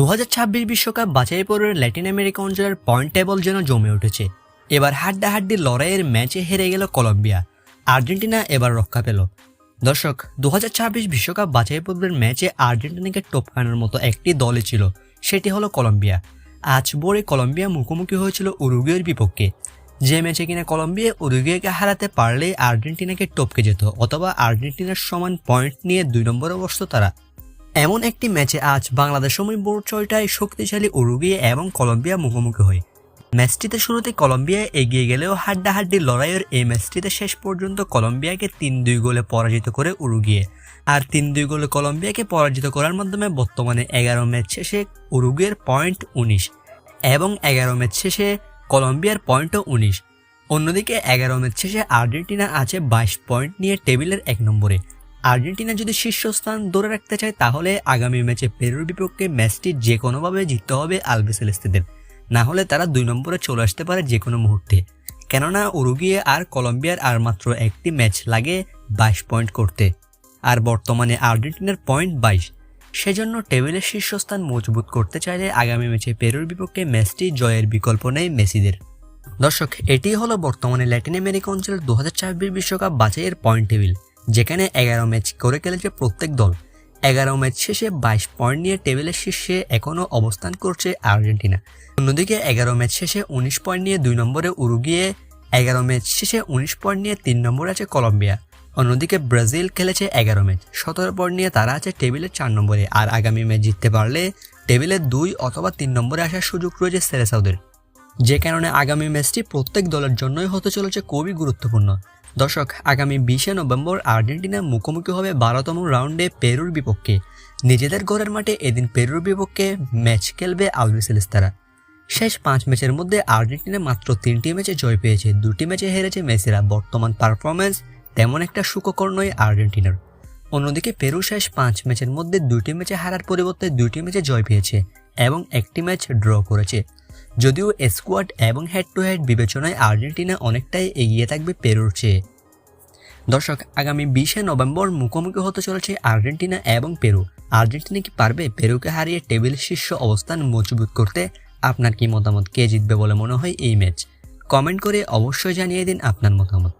দু বিশ্বকাপ বাছাই পর্বের ল্যাটিন আমেরিকা অঞ্চলের পয়েন্ট টেবল যেন জমে উঠেছে। এবার হাড্ডাহাড্ডি লড়াইয়ের ম্যাচে হেরে গেল কলম্বিয়া। আর্জেন্টিনা এবার রক্ষা পেল। দর্শক দু বিশ্বকাপ বাছাই পর্বের ম্যাচে আর্জেন্টিনাকে টপকানোর মতো একটি দলই ছিল, সেটি হলো কলম্বিয়া। আজ ভোরে কলম্বিয়া মুখোমুখি হয়েছিল উরুগুয়ের বিপক্ষে। যে ম্যাচে কিনা কলম্বিয়া উরুগুয়েকে হারাতে পারলেই আর্জেন্টিনাকে টপকে যেত, অথবা আর্জেন্টিনার সমান পয়েন্ট নিয়ে দুই নম্বরে বসত তারা। এমন একটি ম্যাচে আজ বাংলাদেশ সময় ভোর ছয়টায় শক্তিশালী উরুগুয়ে এবং কলম্বিয়া মুখোমুখি হয়। ম্যাচটিতে শুরুতে কলম্বিয়া এগিয়ে গেলেও হাড্ডাহাড্ডি লড়াইয়ের এই ম্যাচটিতে শেষ পর্যন্ত কলম্বিয়াকে তিন দুই গোলে পরাজিত করে উরুগুয়ে। আর তিন দুই গোলে কলম্বিয়াকে পরাজিত করার মাধ্যমে বর্তমানে এগারো ম্যাচ শেষে উরুগুয়ের পয়েন্ট উনিশ এবং এগারো ম্যাচ শেষে কলম্বিয়ার পয়েন্টও উনিশ। অন্যদিকে এগারো ম্যাচ শেষে আর্জেন্টিনা আছে বাইশ পয়েন্ট নিয়ে টেবিলের এক নম্বরে। আর্জেন্টিনা যদি শীর্ষস্থান ধরে রাখতে চায়, তাহলে আগামী ম্যাচে পেরুর বিপক্ষে ম্যাচটি যে কোনোভাবে জিততে হবে আলবেসেলেস্তিদের না হলে তারা দুই নম্বরে চলে আসতে পারে যে কোনো মুহূর্তে। কেননা উরুগিয়ে আর কলম্বিয়ার আর মাত্র একটি ম্যাচ লাগে বাইশ পয়েন্ট করতে। আর বর্তমানে আর্জেন্টিনার পয়েন্ট বাইশ। সেজন্য টেবিলের শীর্ষস্থান মজবুত করতে চাইলে আগামী ম্যাচে পেরুর বিপক্ষে ম্যাচটি জয়ের বিকল্প নেই মেসিদের। দর্শক, এটি হলো বর্তমানে ল্যাটিন আমেরিকা অঞ্চলের দু বিশ্বকাপ বাছাইয়ের পয়েন্ট টেবিল। যেখানে এগারো ম্যাচ করে খেলেছে প্রত্যেক দল। এগারো ম্যাচ শেষে বাইশ পয়েন্ট নিয়ে টেবিলের শীর্ষে এখনও অবস্থান করছে আর্জেন্টিনা। অন্যদিকে এগারো ম্যাচ শেষে উনিশ পয়েন্ট নিয়ে দুই নম্বরে উরুগিয়ে, এগারো ম্যাচ শেষে উনিশ পয়েন্ট নিয়ে তিন নম্বরে আছে কলম্বিয়া। অন্যদিকে ব্রাজিল খেলেছে এগারো ম্যাচ, সতেরো পয়েন্ট নিয়ে তারা আছে টেবিলের চার নম্বরে। আর আগামী ম্যাচ জিততে পারলে টেবিলের দুই অথবা তিন নম্বরে আসার সুযোগ রয়েছে সেরেসাউদের যে কারণে আগামী ম্যাচটি প্রত্যেক দলের জন্যই হতে চলেছে খুবই গুরুত্বপূর্ণ। দর্শক, আগামী বিশে নভেম্বর আর্জেন্টিনা মুখোমুখি হবে বারোতম রাউন্ডে পেরুর বিপক্ষে। নিজেদের ঘরের মাঠে এদিন পেরুর বিপক্ষে ম্যাচ খেলবে আলবিসেলিস তারা শেষ পাঁচ ম্যাচের মধ্যে আর্জেন্টিনা মাত্র তিনটি ম্যাচে জয় পেয়েছে, দুটি ম্যাচে হেরেছে মেসিরা। বর্তমান পারফরমেন্স তেমন একটা সুখকর নয় আর্জেন্টিনার। অন্যদিকে পেরু শেষ পাঁচ ম্যাচের মধ্যে দুটি ম্যাচে হারার পরিবর্তে দুটি ম্যাচে জয় পেয়েছে এবং একটি ম্যাচ ড্র করেছে। যদিও স্কোয়াড এবং হেড টু হেড বিবেচনায় আর্জেন্টিনা অনেকটাই এগিয়ে থাকবে পেরুর চেয়ে। দর্শক, আগামী বিশে নভেম্বর মুখোমুখি হতে চলেছে আর্জেন্টিনা এবং পেরু। আর্জেন্টিনা কি পারবে পেরুকে হারিয়ে টেবিল শীর্ষ অবস্থান মজবুত করতে? আপনার কি মতামত? কে জিতবে বলে মনে হয় এই ম্যাচ? কমেন্ট করে অবশ্যই জানিয়ে দিন আপনার মতামত।